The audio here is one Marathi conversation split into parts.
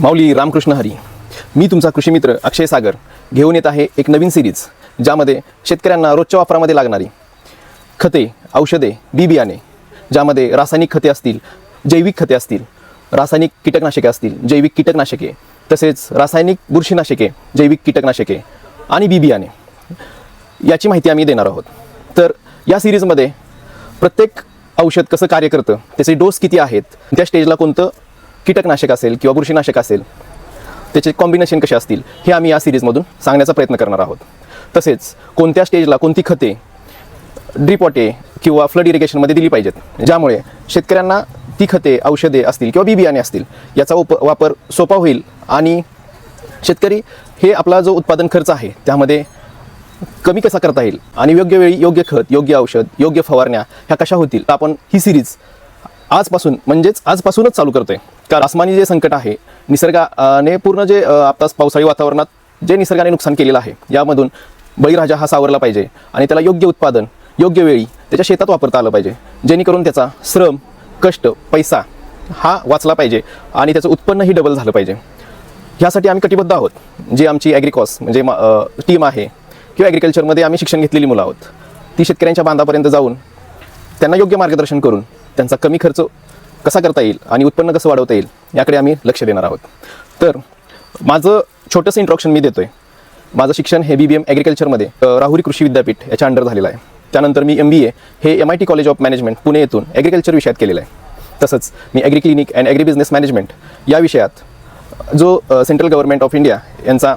माऊली रामकृष्ण हरी मी तुमचा कृषी मित्र अक्षय सागर घेऊन येत आहे एक नवीन सिरीज ज्यामध्ये शेतकऱ्यांना रोजच्या वापरामध्ये लागणारी खते औषधे बी बियाणे ज्यामध्ये रासायनिक खते असतील जैविक खते असतील रासायनिक कीटकनाशके असतील जैविक कीटकनाशके तसेच रासायनिक बुरशीनाशके जैविक कीटकनाशके आणि बी बियाणे याची माहिती आम्ही देणार आहोत. तर या सिरीजमध्ये प्रत्येक औषध कसं कार्य करतं त्याचे डोस किती आहेत त्या स्टेजला कोणतं कीटकनाशक असेल किंवा बुरशीनाशक असेल त्याचे कॉम्बिनेशन कसे असतील हे आम्ही या सिरीजमधून सांगण्याचा प्रयत्न करणार आहोत. तसेच कोणत्या स्टेजला कोणती खते ड्रिपॉटे किंवा फ्लड इरिगेशनमध्ये दिली पाहिजेत ज्यामुळे शेतकऱ्यांना ती खते औषधे असतील किंवा बी बियाणे असतील याचा उप वापर सोपा होईल आणि शेतकरी हे आपला जो उत्पादन खर्च आहे त्यामध्ये कमी कसा करता येईल आणि योग्य वेळी योग्य खत योग्य औषध योग्य फवारण्या ह्या कशा होतील आपण ही सिरीज आजपासून म्हणजेच आजपासूनच चालू करतोय. कारण आसमानी जे संकट आहे निसर्गाने पूर्ण जे आत्ताच पावसाळी वातावरणात जे निसर्गाने नुकसान केलेलं आहे यामधून बळीराजा हा सावरला पाहिजे आणि त्याला योग्य उत्पादन योग्य वेळी त्याच्या शेतात वापरता आलं पाहिजे जेणेकरून त्याचा श्रम कष्ट पैसा हा वाचला पाहिजे आणि त्याचं उत्पन्नही डबल झालं पाहिजे. ह्यासाठी आम्ही कटिबद्ध आहोत. जी आमची ॲग्रिकॉस म्हणजे टीम आहे किंवा ॲग्रिकल्चरमध्ये आम्ही शिक्षण घेतलेली मुलं आहोत. ती शेतकऱ्यांच्या बांधापर्यंत जाऊन त्यांना योग्य मार्गदर्शन करून त्यांचा कमी खर्च कसा करता येईल आणि उत्पन्न कसं वाढवता येईल याकडे आम्ही लक्ष देणार आहोत. तर माझं छोटंसं इंट्रोडक्शन मी देतोय. माझं शिक्षण हे बी बी एम ॲग्रिकल्चरमध्ये राहुरी कृषी विद्यापीठ याच्या अंडर झालेलं आहे. त्यानंतर मी एम बी ए हे M I T college of management Pune येथून ॲग्रिकल्चर विषयात केलेलं आहे. तसंच मी agri clinic and agri business management या विषयात जो सेंट्रल गव्हर्नमेंट ऑफ इंडिया यांचा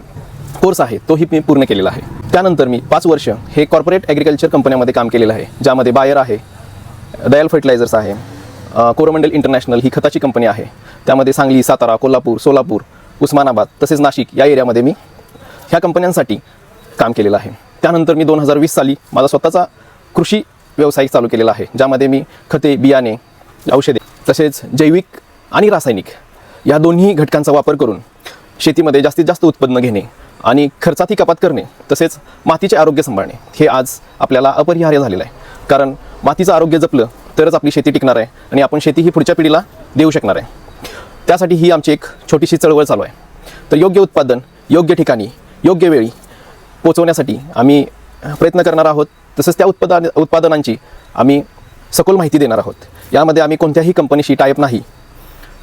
कोर्स आहे तोही मी पूर्ण केलेला आहे. त्यानंतर मी पाच वर्ष हे कॉर्पोरेट ॲग्रिकल्चर कंपन्यामध्ये काम केलेलं आहे ज्यामध्ये बायर आहे दयाल फर्टिलायझर्स आहे कोरोमंडल इंटरनॅशनल ही खताची कंपनी आहे. त्यामध्ये सांगली सातारा कोल्हापूर सोलापूर उस्मानाबाद तसेच नाशिक या एरियामध्ये मी ह्या कंपन्यांसाठी काम केलेलं आहे. त्यानंतर मी दोन हजार वीस साली माझा स्वतःचा कृषी व्यवसाय चालू केलेला आहे ज्यामध्ये मी खते बियाणे औषधे तसेच जैविक आणि रासायनिक या दोन्ही घटकांचा वापर करून शेतीमध्ये जास्तीत जास्त उत्पन्न घेणे आणि खर्चातही कपात करणे तसेच मातीचे आरोग्य सांभाळणे हे आज आपल्याला अपरिहार्य झालेलं आहे. कारण मातीचं आरोग्य जपलं तरच आपली शेती टिकणार आहे आणि आपण शेती ही पुढच्या पिढीला देऊ शकणार आहे. त्यासाठी ही आमची एक छोटीशी चळवळ चालू आहे. तर योग्य उत्पादन योग्य ठिकाणी योग्य वेळी पोचवण्यासाठी आम्ही प्रयत्न करणार आहोत. तसंच त्या उत्पादन उत्पादनांची आम्ही सखोल माहिती देणार आहोत. यामध्ये आम्ही कोणत्याही कंपनीशी टायप नाही.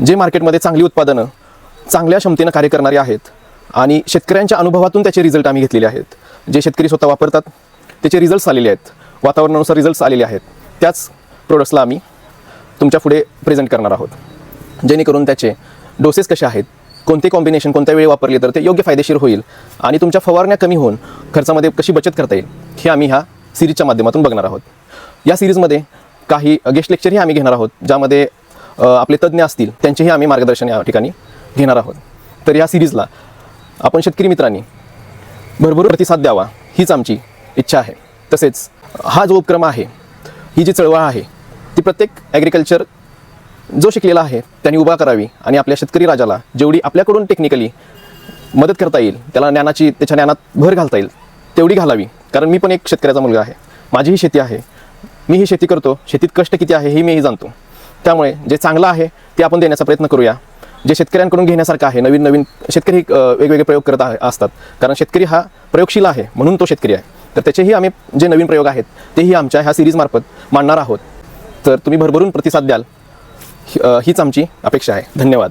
जे मार्केटमध्ये चांगली उत्पादनं चांगल्या क्षमतेनं कार्य करणारी आहेत आणि शेतकऱ्यांच्या अनुभवातून त्याचे रिझल्ट आम्ही घेतलेले आहेत. जे शेतकरी स्वतः वापरतात त्याचे रिझल्ट्स आलेले आहेत. वातावरणानुसार रिझल्ट्स आलेले आहेत. त्याच प्रोडक्ट्सला आम्ही तुमच्यापुढे प्रेझेंट करणार आहोत. जेणेकरून त्याचे डोसेस कसे आहेत कोणते कॉम्बिनेशन कोणत्या वेळी वापरले तर ते योग्य फायदेशीर होईल आणि तुमच्या फवारण्या कमी होऊन खर्चामध्ये कशी बचत करता येईल हे आम्ही ह्या सिरीजच्या माध्यमातून बघणार आहोत. या सिरीजमध्ये काही गेस्ट लेक्चरही आम्ही घेणार आहोत ज्यामध्ये आपले तज्ज्ञ असतील त्यांचेही आम्ही मार्गदर्शन या ठिकाणी घेणार आहोत. तर या सिरीजला आपण शेतकरी मित्रांनी भरभरून प्रतिसाद द्यावा हीच आमची इच्छा आहे. तसेच हा जो उपक्रम आहे ही जी चळवळ आहे ती प्रत्येक ॲग्रिकल्चर जो शिकलेला आहे त्यांनी उभा करावी आणि आपल्या शेतकरी राजाला जेवढी आपल्याकडून टेक्निकली मदत करता येईल त्याला ज्ञानाची त्याच्या ज्ञानात भर घालता येईल तेवढी घालावी. कारण मी पण एक शेतकऱ्याचा मुलगा आहे. माझीही शेती आहे. मी ही शेती करतो. शेतीत कष्ट किती आहे हे मीही जाणतो. त्यामुळे जे चांगलं आहे ते आपण देण्याचा प्रयत्न करूया. जे शेतकऱ्यांकडून घेण्यासारखं आहे नवीन नवीन शेतकरी वेगवेगळे प्रयोग करत असतात. कारण शेतकरी हा प्रयोगशील आहे म्हणून तो शेतकरी आहे. तर त्याचेही आम्ही जे नवीन प्रयोग आहेत तेही आमच्या ह्या सिरीजमार्फत मांडणार आहोत. तर तुम्ही भरभरून प्रतिसाद द्याल. हीच आमची अपेक्षा आहे. धन्यवाद.